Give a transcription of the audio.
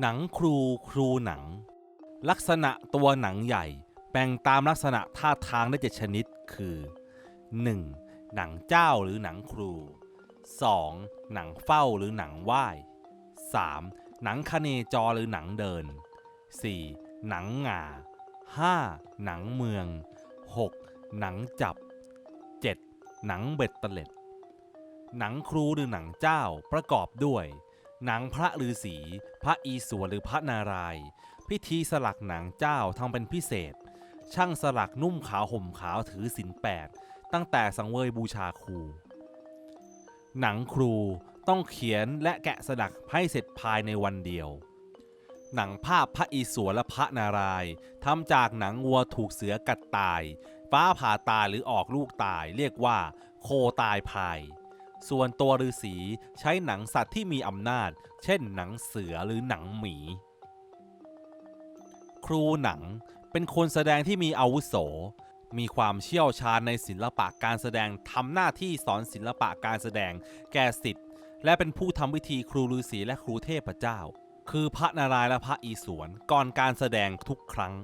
หนังครูครูหนัง ลักษณะตัวหนังใหญ่แบ่งตามลักษณะท่าทางได้เจ็ดชนิดคือ 1. หนังเจ้าหรือหนังครู 2. หนังเฝ้าหรือหนังไหว้ 3. หนังคเนจรหรือหนังเดิน 4. หนังหงา 5. หนังเมือง 6. หนังจับ 7. หนังเบ็ดเตล็ด หนังครูหรือหนังเจ้าประกอบด้วย หนังพระฤาษีพระอีสวนหรือพระนาราย พิธีสลักหนังเจ้าทำเป็นพิเศษ ช่างสลักนุ่มขาวห่มขาวถือศีลแปดตั้งแต่สังเวยบูชาครู หนังครูต้องเขียนและแกะสลักให้เสร็จภายในวันเดียว หนังภาพพระอีสวนและพระนารายทำจากหนังวัวถูกเสือกัดตาย ฟ้าผ่าตายหรือออกลูกตายเรียกว่า โคตายพาย ส่วนตัวฤาษีใช้หนังสัตว์ที่มีอำนาจ เช่นหนังเสือหรือหนังหมี ครูหนังเป็นคนแสดงที่มีอาวุโส มีความเชี่ยวชาญในศิลปะการแสดงทำหน้าที่สอนศิลปะการแสดงแก่สิทธิ์และเป็นผู้ทำวิธีครูฤาษีและครูเทพเจ้า คือพระนารายณ์และพระอีสวนก่อนการแสดงทุกครั้ง